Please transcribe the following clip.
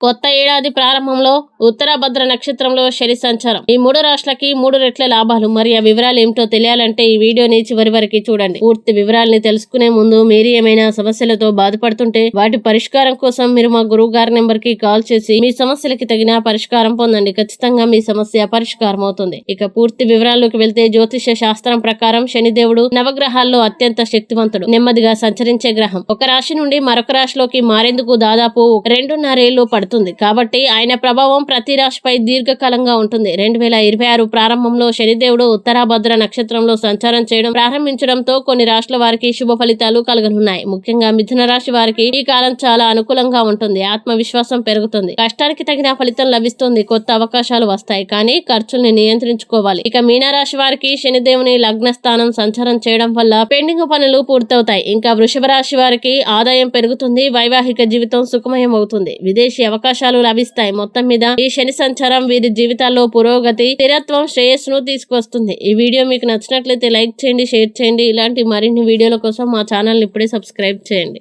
కొత్త ఏడాది ప్రారంభంలో ఉత్తరాభద్ర నక్షత్రంలో శని సంచారం. ఈ మూడు రాష్ట్రాలకి మూడు రెట్ల లాభాలు. మరి ఆ వివరాలు ఏమిటో తెలియాలంటే ఈ వీడియోని చివరి వరకు చూడండి. పూర్తి వివరాలని తెలుసుకునే ముందు మీరు ఏమైనా సమస్యలతో బాధపడుతుంటే వాటి పరిష్కారం కోసం మీరు మా గురువు గారి నెంబర్కి కాల్ చేసి మీ సమస్యలకి తగిన పరిష్కారం పొందండి. ఖచ్చితంగా మీ సమస్య పరిష్కారం అవుతుంది. ఇక పూర్తి వివరాల్లోకి వెళ్తే జ్యోతిష శాస్త్రం ప్రకారం శనిదేవుడు నవగ్రహాల్లో అత్యంత శక్తివంతుడు. నెమ్మదిగా సంచరించే గ్రహం. ఒక రాశి నుండి మరొక రాశిలోకి మారేందుకు దాదాపు రెండున్నరేళ్ళు పడుతుంది. కాబట్టి ఆయన ప్రభావం ప్రతి రాశిపై దీర్ఘకాలంగా ఉంటుంది. రెండు వేల ఇరవై ఆరు ప్రారంభంలో శనిదేవుడు ఉత్తరాభద్ర నక్షత్రంలో సంచారం చేయడం ప్రారంభించడంతో కొన్ని రాష్ట్రాల వారికి శుభ ఫలితాలు కలగనున్నాయి. ముఖ్యంగా మిథున రాశి వారికి ఈ కాలం చాలా అనుకూలంగా ఉంటుంది. ఆత్మవిశ్వాసం పెరుగుతుంది. కష్టానికి తగిన ఫలితం లభిస్తుంది. కొత్త అవకాశాలు వస్తాయి. కానీ ఖర్చుల్ని నియంత్రించుకోవాలి. ఇక మీనరాశి వారికి శనిదేవుని లగ్న స్థానం సంచారం చేయడం వల్ల పెండింగ్ పనులు పూర్తవుతాయి. ఇంకా వృషభ రాశి వారికి ఆదాయం పెరుగుతుంది. వైవాహిక జీవితం సుఖమయం అవుతుంది. విదేశీ అవకాశాలు లభిస్తాయి. మొత్తం మీద ఈ శని సంచారం వీరి జీవితాల్లో పురోగతి స్థిరత్వం శ్రేయస్సును తీసుకొస్తుంది ఈ వీడియో మీకు నచ్చినట్లయితే లైక్ చేయండి షేర్ చేయండి. ఇలాంటి మరిన్ని వీడియోల కోసం మా ఛానల్ ఇప్పుడే సబ్స్క్రైబ్ చేయండి.